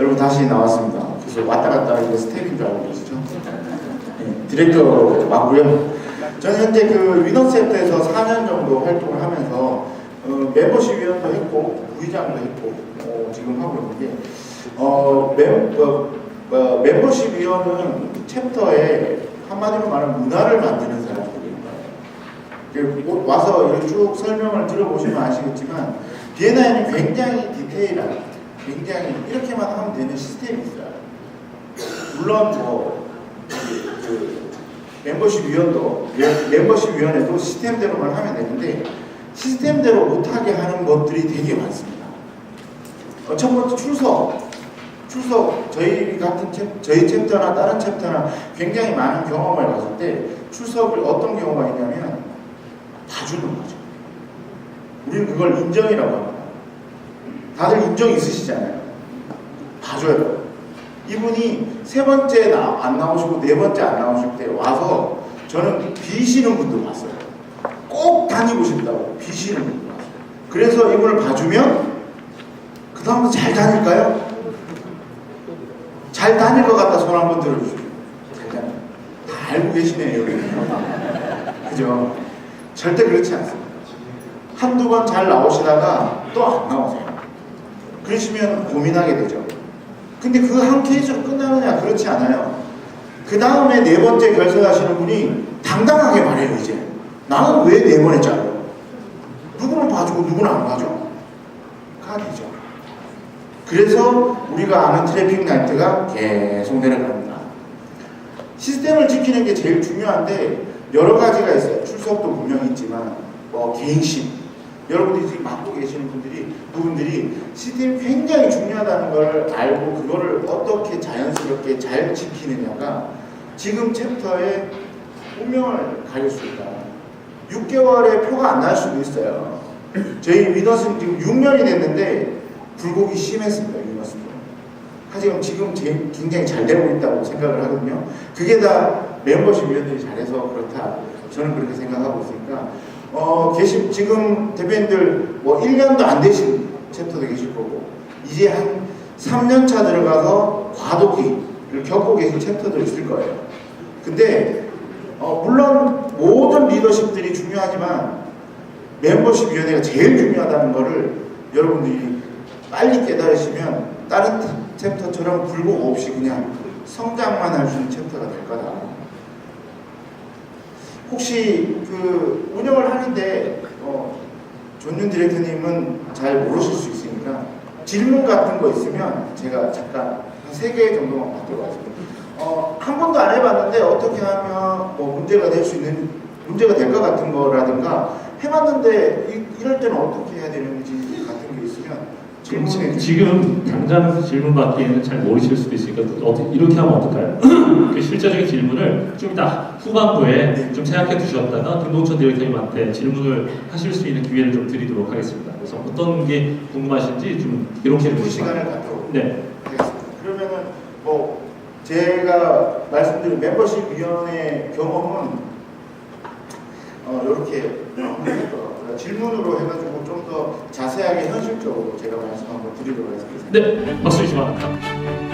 여러분 다시 나왔습니다. 그래서 왔다 갔다 이거 스텝인 줄 알고 계시죠? 네, 디렉터로 왔고요. 저는 현재 그 위너셉트에서 4년 정도 활동을 하면서 어, 멤버십 위원도 했고 부의장도 했고 어, 지금 하고 있는데 어, 멤, 어, 어, 멤버십 위원은 챕터에 한마디로 말하면 문화를 만드는 사람들입니다. 와서 쭉 설명을 들어보시면 아시겠지만 비엔나에는 굉장히 디테일한 굉장히 이렇게만 하면 되는 시스템이 있어요. 물론 뭐 그, 그 멤버십 위원도 멤- 멤버십 위원회도 시스템대로만 하면 되는데 시스템대로 못하게 하는 것들이 되게 많습니다. 어, 첫 번째 출석. 출석 저희 같은 챕, 저희 챕터나 다른 챕터나 굉장히 많은 경험을 봤을 때 출석을 어떤 경우가 있냐면 봐주는 거죠. 우리는 그걸 인정이라고 합니다. 다들 인정 있으시잖아요. 봐줘요. 이분이 세 번째 나, 안 나오시고 네 번째 안 나오실 때 와서 저는 비시는 분도 봤어요. 꼭 다니고 싶다고 비시는 분도 봤어요. 그래서 이분을 봐주면 그 다음부터 잘 다닐까요? 잘 다닐 것 같다 손 한번 다녀. 다 알고 계시네요. 그죠? 절대 그렇지 않습니다. 한두 번 잘 나오시다가 또 안 나오세요. 그러시면 고민하게 되죠. 근데 그 한 케이스로 끝나느냐? 그렇지 않아요. 그 다음에 네 번째 결석하시는 분이 당당하게 말해요, 이제. 나는 왜 네 번 했잖아요. 누구는 봐주고 누구는 안 봐줘. 카드죠. 그래서 우리가 아는 트래픽 라이트가 계속 내려갑니다. 시스템을 지키는 게 제일 중요한데 여러 가지가 있어요. 출석도 분명히 있지만 뭐 개인식 여러분들이 지금 맡고 계시는 분들이 그분들이 시스템이 굉장히 중요하다는 걸 알고 그거를 어떻게 자연스럽게 잘 지키느냐가 지금 챕터의 운명을 가릴 수 있다. 6개월의 표가 안 날 수도 있어요. 저희 위너스는 지금 6년이 됐는데 굴곡이 심했습니다. 위너스도. 하지만 지금 제- 굉장히 잘 되고 있다고 생각을 하거든요. 그게 다 멤버십 위원들이 잘해서 그렇다. 저는 그렇게 생각하고 있으니까 어, 계신 지금 대표님들 뭐 1년도 안 되신 챕터도 계실 거고 이제 한 3년 차 들어가서 과도기를 겪고 계신 챕터도 있을 거예요. 근데 어, 물론 모든 리더십들이 중요하지만 멤버십 위원회가 제일 중요하다는 거를 여러분들이 빨리 깨달으시면 다른 챕터처럼 굴곡 없이 그냥 성장만 할 수 있는 챕터가 될 거다. 혹시 그 운영을 하는데 어, 존윤 디렉터님은 잘 모르실 수 있으니까 질문 같은 거 있으면 제가 잠깐 한 세 개 정도만 받도록 하겠습니다. 어, 한 번도 안 해봤는데 어떻게 하면 뭐 문제가 될 수 있는 문제가 될 것 같은 거라든가 해봤는데 이, 이럴 때는 어떻게 해야 되는지 주세요. 지금 당장 질문 받기에는 잘 모르실 수도 있으니까 어떻게 이렇게 하면 어떨까요? 그 실제적인 질문을 좀 이따 후반부에 네. 좀 생각해 두셨다가 김동천 디렉터님한테 질문을 하실 수 있는 기회를 좀 드리도록 하겠습니다. 그래서 어떤 게 궁금하신지 좀 이렇게 그 시간을 갖도록 네. 하겠습니다. 그러면은 뭐 제가 말씀드린 멤버십 위원회 경험은 어, 이렇게 어, 질문으로 해가지고 좀 더 자세하게 현실적으로 제가 말씀 한번 드리도록 하겠습니다. 네, 박수 주시면